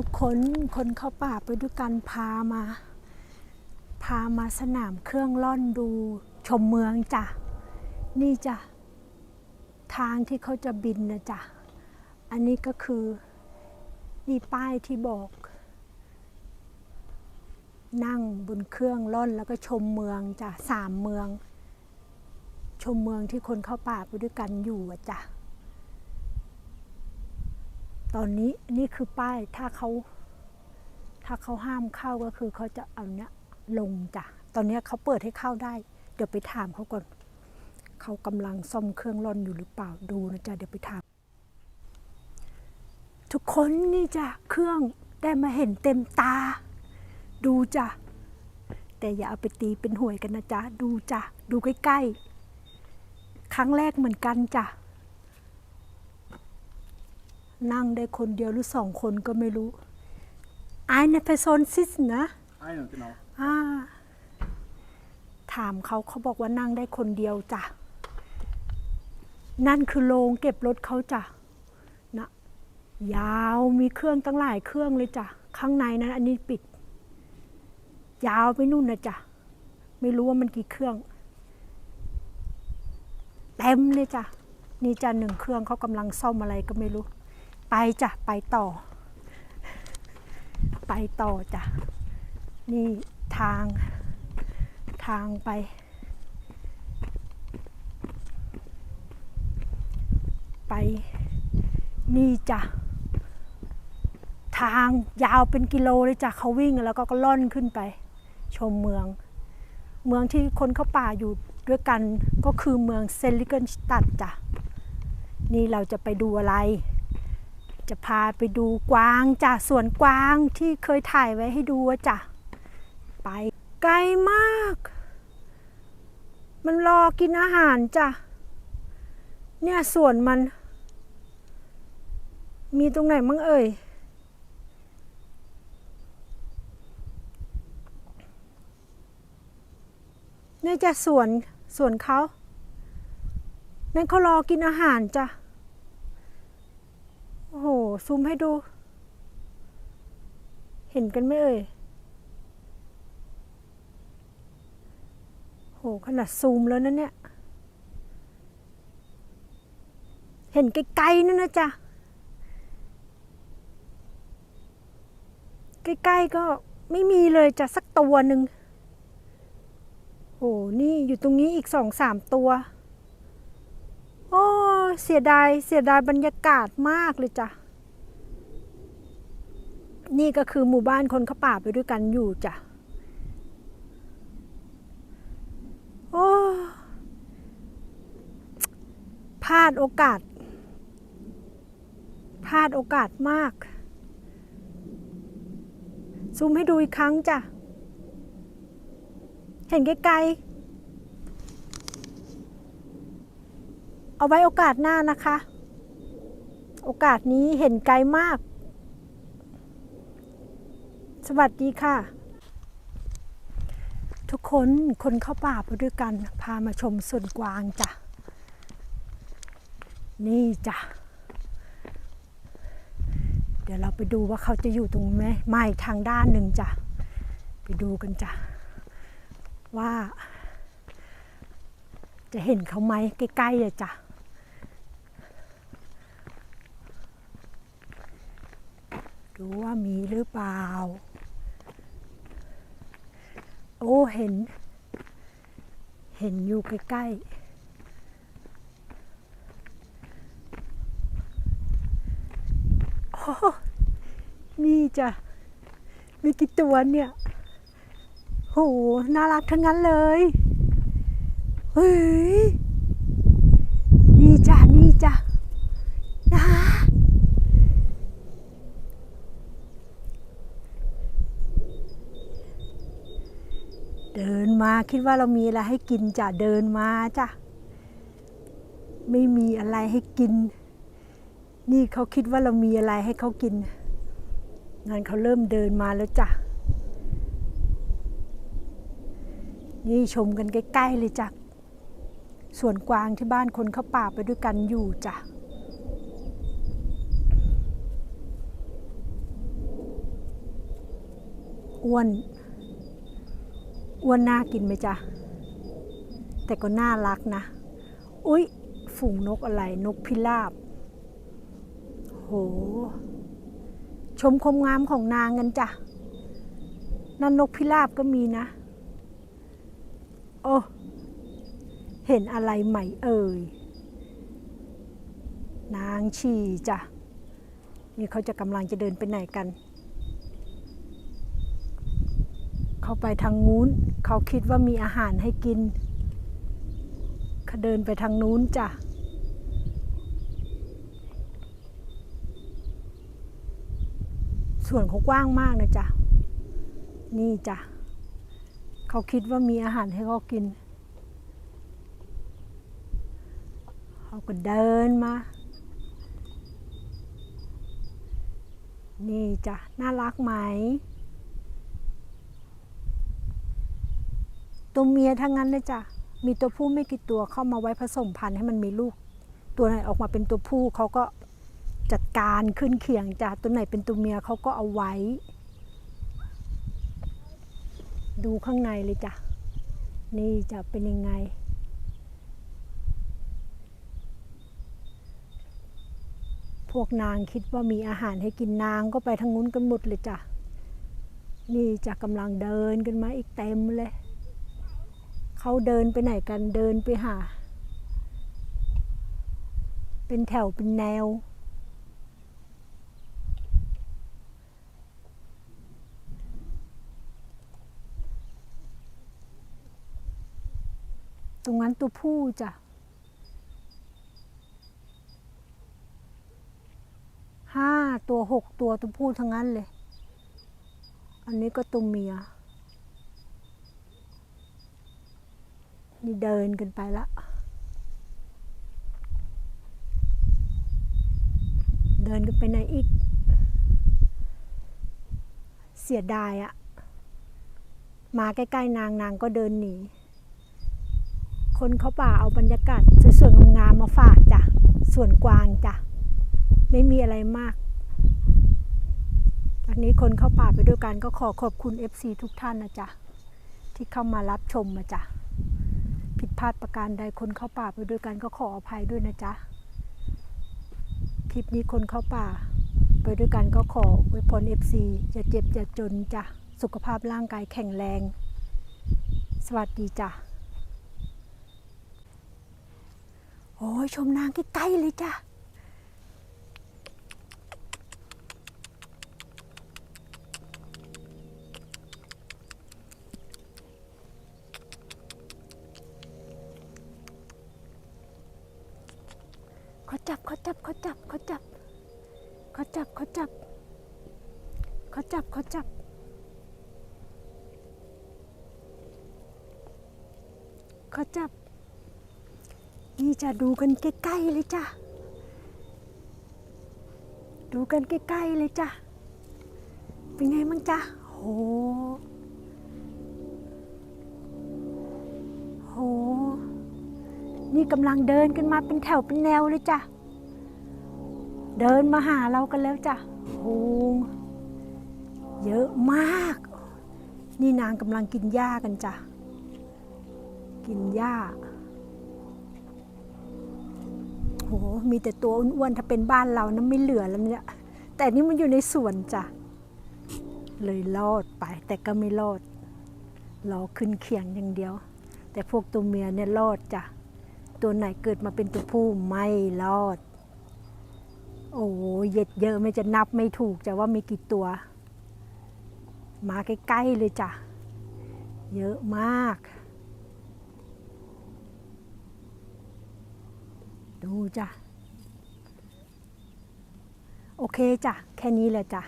ทุกคนคนเข้าป่าไปด้วยกันพามา พามาสนามเครื่องล่อนดูชมเมืองจ้ะ นี่จ้ะ ทางที่เขาจะบินนะจ้ะ อันนี้ก็คือนี่ป้ายที่บอก นั่งบนเครื่องล่อนแล้วก็ชมเมืองจ้ะสามเมือง ชมเมืองที่คนเข้าป่าไปด้วยกันอยู่อะจ้ะ ตอนนี้นี่คือป้ายถ้าเขาถ้าเขาห้ามเข้าก็คือเขาจะเอาเนี้ยลงจ้ะตอนนี้เขาเปิดให้เข้าได้ เดี๋ยวไปถามเขาก่อนเขากำลังซ่อมเครื่องร่อนอยู่หรือเปล่าดูนะจ๊ะเดี๋ยวไปถามทุกคนนี่จ้ะเครื่องได้มาเห็นเต็มตา ดูจ้ะแต่อย่าเอาไปตีเป็นหวยกันนะจ๊ะดูจ้ะดูใกล้ๆ ครั้งแรกเหมือนกันจ้ะ นั่งได้คนเดียวหรือสองคนก็ไม่รู้ Eine Person sitzt นะ Eine, genau. อ่า ถามเขาเขาบอกว่านั่งได้คนเดียวจ้ะ นั่นคือโรงเก็บรถเขาจ้ะนะยาวมีเครื่องตั้งหลายเครื่องเลยจ้ะ ข้างในนั้น อันนี้ปิด ยาวไปนู่นนะจ้ะ ไม่รู้ว่ามันกี่เครื่อง เต็มเลยจ้ะ นี่จ้ะหนึ่งเครื่องเขากำลังซ่อมอะไรก็ไม่รู้ ไปจ้ะ ไปต่อ ไปต่อจ้ะ นี่ทาง ทางไป ไป นี่จ้ะ ทางยาวเป็นกิโลเลยจ้ะเขาวิ่งแล้วก็ก็ล่อนขึ้นไป ชมเมือง เมืองที่คนเข้าป่าอยู่ด้วยกันก็คือเมืองเซนลิเกนสตัดจ้ะ นี่เราจะไปดูอะไร จะพาไปดูกวางจ้ะสวนกวางที่เคยถ่ายไว้ให้ดูจ้ะ ไปไกลมาก มันรอกินอาหารจ้ะ เนี่ยสวนมัน มีตรงไหนมั่งเอ่ย เนี่ยจะสวนสวนเขา นั่นเขารอกินอาหารจ้ะ โอ้โห ซูมให้ดู เห็นกันไหมเอ่ยโห ขนาดซูมแล้วนะเนี่ย เห็นไกลๆนั่นนะจ๊ะ ใกล้ๆก็ไม่มีเลยจ้ะสักตัวหนึ่งโห นี่อยู่ตรงนี้อีกสองสามตัว เสียดายเสียดายบรรยากาศมากเลยจ้ะ นี่ก็คือหมู่บ้านคนเข้าป่าไปด้วยกันอยู่จ้ะ โอ้พลาดโอกาสพลาดโอกาสมาก ซูมให้ดูอีกครั้งจ้ะ เห็นไกลๆ เอาไว้โอกาสหน้านะคะ โอกาสนี้เห็นไกลมาก สวัสดีค่ะ ทุกคนคนเข้าป่าไปด้วยกัน พามาชมส่วนกวางจ้ะ นี่จ้ะ เดี๋ยวเราไปดูว่าเขาจะอยู่ตรงไหมไม่ทางด้านหนึ่งจ้ะ ไปดูกันจ้ะ ว่าจะเห็นเขาไหมใกล้ๆอะจ้ะ ดูว่ามีหรือเปล่า โอ้เห็น เห็นอยู่ใกล้ๆโอ้นี่จ้ะมีกี่ตัวเนี่ยโหน่ารักทั้งนั้นเลย เฮ้ย นี่จ้ะ นี่จ้ะนะ เดิน มาคิดว่าเรามีอะไรให้กินจ้ะเดินมาจ้ะไม่มีอะไรให้กิน นี่เขาคิดว่าเรามีอะไรให้เขากินงั้นเขาเริ่มเดินมาแล้วจ้ะนี่ชมกันใกล้ๆเลยจ้ะส่วนกวางที่บ้านคนเขาป่าไปด้วยกันอยู่จ้ะอ้วน อ้วนน่ากินไหมจ๊ะ แต่ก็น่ารักนะ อุ๊ย ฝูงนกอะไร นกพิราบ โห ชมความงามของนางกันจ้ะ นั่นนกพิราบก็มีนะ โอ้ เห็นอะไรใหม่เอ่ย นางชีจ้ะ นี่เขาจะกำลังจะเดินไปไหนกัน เขาไปทางนู้น เขาคิดว่ามีอาหารให้กินเขาเดินไปทางนู้นจ้ะส่วนเขากว้างมากนะจ๊ะ นี่จ้ะ เขาคิดว่ามีอาหารให้เขากิน เขาก็เดินมา นี่จ้ะ น่ารักไหม ตัวเมียทั้งนั้นเลยจ้ะ มีตัวผู้ไม่กี่ตัวเข้ามาไว้ผสมพันธุ์ให้มันมีลูก ตัวไหนออกมาเป็นตัวผู้เขาก็จัดการขึ้นเขียงจ้ะ ตัวไหนเป็นตัวเมียเขาก็เอาไว้ ดูข้างในเลยจ้ะ นี่จะเป็นยังไงพวกนางคิดว่ามีอาหารให้กินนางก็ไปทางนู้นกันหมดเลยจ้ะ นี่จะกำลังเดินกันมาอีกเต็มเลย เขาเดินไปไหนกันเดินไปหา เป็นแถวเป็นแนว ตรงนั้นตัวผู้จ้ะห้าตัวหกตัวตัวผู้ทั้งนั้นเลย อันนี้ก็ตัวเมีย นี่เดินกันไปละ เดินกันไปไหนอีก เสียดายอะมาใกล้ๆนางนางก็เดินหนี คนเขาป่าเอาบรรยากาศสวยๆงามๆมาฝากจ้ะ ส่วนกวางจ้ะ ไม่มีอะไรมากจากนี้คนเข้าป่าไปด้วยกันก็ขอขอบคุณ FC ทุกท่านนะจ๊ะ ที่เข้ามารับชมมาจ้ะ ผิดพลาดประการใดคนเข้าป่าไปด้วยกันก็ขออภัยด้วยนะจ๊ะ คลิปนี้คนเข้าป่า ไปด้วยกันก็ขออวยพรเอฟซีอย่าเจ็บอย่าจนจ้ะ สุขภาพร่างกายแข็งแรง สวัสดีจ้ะ โอ้ยชมนางใกล้ๆเลยจ้ะ จับเขาจับเขาจับเขาจับเขาจับเขาจับเขาจับเขาจับเขาจับ นี่จะดูกันใกล้ๆเลยจ้ะ ดูกันใกล้ๆเลยจ้ะ เป็นไงมั่งจ้ะโหโห นี่กำลังเดินกันมาเป็นแถวเป็นแนวเลยจ้ะ เดินมาหาเรากันแล้วจ้ะโหเยอะมาก นี่นางกำลังกินหญ้ากันจ้ะ กินหญ้าโหมีแต่ตัวอ้วนๆถ้าเป็นบ้านเรานะไม่เหลือแล้วเนี่ย แต่นี่มันอยู่ในสวนจ้ะ เลยรอดไป แต่ก็ไม่รอด รอขึ้นเขียงอย่างเดียว แต่พวกตัวเมียเนี่ยรอดจ้ะ ตัวไหนเกิดมาเป็นตัวผู้ไม่รอด โอ้เย็ดเยอะไม่จะนับไม่ถูกจะว่ามีกี่ตัว มาใกล้ๆเลยจ้ะ เยอะมาก ดูจ้ะ โอเคจ้ะ แค่นี้แหละจ้ะ